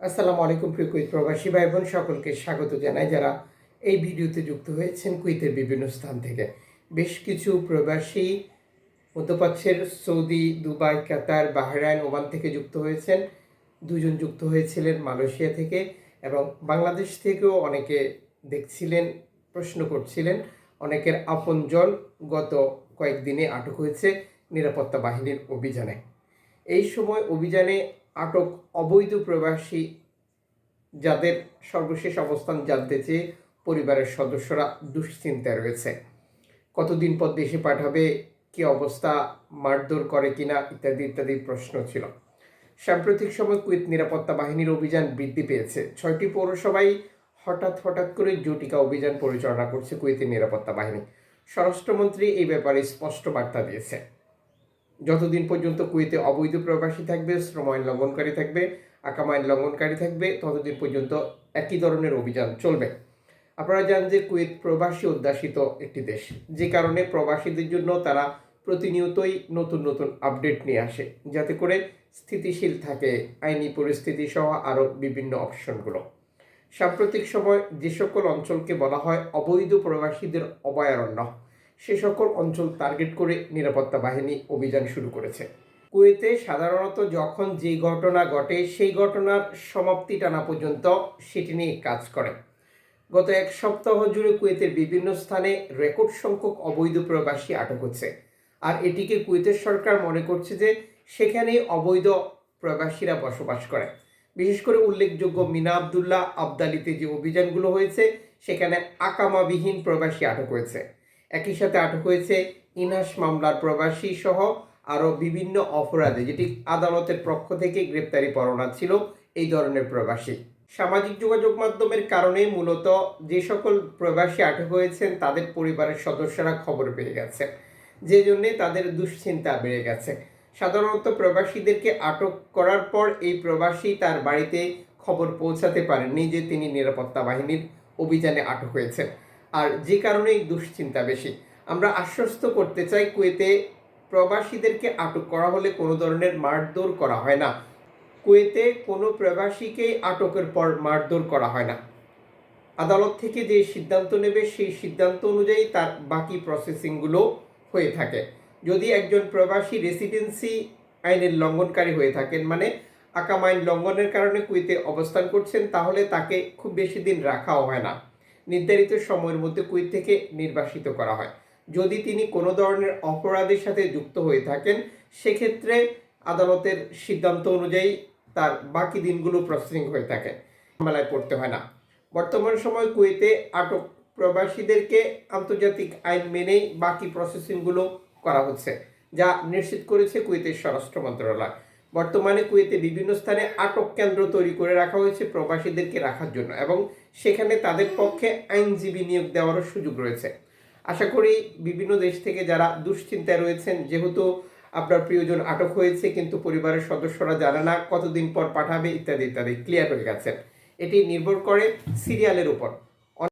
আসসালামু আলাইকুম প্রিয় কুইত প্রবাসী ভাই বোন সকলকে স্বাগত জানাই। যারা এই ভিডিওতে যুক্ত হয়েছেন কুইতের বিভিন্ন স্থান থেকে। বেশ কিছু প্রবাসী মধ্যপ্রাচ্যের Saudi, Dubai, Qatar, Bahrain, Oman থেকে যুক্ত হয়েছেন। দুজন যুক্ত হয়েছিলেন মালয়েশিয়া থেকে এবং বাংলাদেশ থেকেও অনেকে দেখছিলেন, প্রশ্ন করছিলেন। অনেকের আপনজন গত কয়েকদিনে আটক হয়েছে নিরাপত্তা বাহিনীর অভিযানে। এই সময় অভিযানে আটক অবৈধ প্রবাসী যাদের সর্বশেষ অবস্থান জানতে চেয়ে পরিবারের সদস্যরা দুশ্চিন্তায় রয়েছে। কতদিন পর দেশে পাঠাবে, কি অবস্থা, মারধর করে কিনা ইত্যাদি ইত্যাদি প্রশ্ন ছিল। সাম্প্রতিক সময় কুয়েত নিরাপত্তা বাহিনীর অভিযান বৃদ্ধি পেয়েছে। ছয়টি পৌরসভায় হঠাৎ হঠাৎ করে জটিকা অভিযান পরিচালনা করছে কুয়েতের নিরাপত্তা বাহিনী। স্বরাষ্ট্রমন্ত্রী এই ব্যাপারে স্পষ্ট বার্তা দিয়েছে। যতদিন পর্যন্ত কুয়েতে অবৈধ প্রবাসী থাকবে শ্রম আইন লঙ্ঘনকারী থাকবে আকাম আইন লঙ্ঘনকারী থাকবে, ততদিন পর্যন্ত একই ধরনের অভিযান চলবে। আপনারা জানেন যে কুয়েত প্রবাসী উদ্যাসিত একটি দেশ। যে কারণে প্রবাসীদের জন্য তারা প্রতিনিয়তই নতুন নতুন আপডেট নিয়ে আসে, যাতে করে স্থিতিশীল থাকে আইনি পরিস্থিতি সহ আরও বিভিন্ন অপশনগুলো। সাম্প্রতিক সময় যে সকল অঞ্চলকে বলা হয় অবৈধ প্রবাসীদের অভয়ারণ্য সে সকল অঞ্চল টার্গেট করে নিরাপত্তা বাহিনী অভিযান শুরু করেছে। কুয়েতে সাধারণত যখন যে ঘটনা ঘটে, সেই ঘটনার সমাপ্তি টানা পর্যন্ত সেটি নিয়ে কাজ করে। গত এক সপ্তাহ জুড়ে কুয়েতের বিভিন্ন স্থানে রেকর্ড সংখ্যক অবৈধ প্রবাসী আটক হচ্ছে। আর এটিকে কুয়েতের সরকার মনে করছে যে সেখানে অবৈধ প্রবাসীরা বসবাস করে। বিশেষ করে উল্লেখযোগ্য মিনা আবদুল্লাহ আবদালিতে যে অভিযানগুলো হয়েছে, সেখানে আকামাবিহীন প্রবাসী আটক হয়েছে। একই সাথে আটক হয়েছে ইনহাস মামলার প্রবাসী সহ আরও বিভিন্ন অপরাধে, যেটি আদালতের পক্ষ থেকে গ্রেপ্তারি পরোয়ানা ছিল এই ধরনের প্রবাসী। সামাজিক যোগাযোগ মাধ্যমের কারণে মূলত যে সকল প্রবাসী আটক হয়েছেন, তাদের পরিবারের সদস্যরা খবর পেয়ে গেছে, যে জন্যে তাদের দুশ্চিন্তা বেড়ে গেছে। সাধারণত প্রবাসীদেরকে আটক করার পর এই প্রবাসী তার বাড়িতে খবর পৌঁছাতে পারেননি যে তিনি নিরাপত্তা বাহিনীর অভিযানে আটক হয়েছেন। আর যে কারণে এই দুশ্চিন্তা বেশি। আমরা আশ্বস্ত করতে চাই কুয়েতে প্রবাসীদেরকে আটক করা হলে কোনো ধরনের মারধর করা হয় না। কুয়েতে কোনো প্রবাসীকে আটকের পর মারধর করা হয় না। আদালত থেকে যে সিদ্ধান্ত নেবে, সেই সিদ্ধান্ত অনুযায়ী তার বাকি প্রসেসিংগুলো হয়ে থাকে। যদি একজন প্রবাসী রেসিডেন্সি আইনের লঙ্ঘনকারী হয়ে থাকেন মানে আকাম আইন লঙ্ঘনের কারণে কুয়েতে অবস্থান করছেন, তাহলে তাকে খুব বেশি দিন রাখাও হয় না। নির্ধারিত সময়ের মধ্যে কুয়েত থেকে নির্বাসিত করা হয়। যদি তিনি কোনো ধরনের অপরাধের সাথে যুক্ত হয়ে থাকেন, সেক্ষেত্রে আদালতের সিদ্ধান্ত অনুযায়ী তার বাকি দিনগুলো প্রসেসিং হয়ে থাকে মামলায় পড়তে হয় না। বর্তমান সময় কুয়েতে আটক প্রবাসীদেরকে আন্তর্জাতিক আইন মেনেই বাকি প্রসেসিংগুলো করা হচ্ছে, যা নিশ্চিত করেছে কুয়েতের স্বরাষ্ট্র মন্ত্রণালয়। বর্তমানে কুয়েতে বিভিন্ন স্থানে আটক কেন্দ্র তৈরি করে রাখা হয়েছে প্রবাসীদেরকে রাখার জন্য এবং সেখানে তাদের পক্ষে আইনজীবী নিয়োগ দেওয়ারও সুযোগ রয়েছে। আশা করি বিভিন্ন দেশ থেকে যারা দুশ্চিন্তায় রয়েছেন, যেহেতু আপনার প্রিয়জন আটক হয়েছে কিন্তু পরিবারের সদস্যরা জানে না কতদিন পর পাঠাবে ইত্যাদি ইত্যাদি ক্লিয়ার হয়ে গেছেন এটি নির্ভর করে সিরিয়ালের উপর।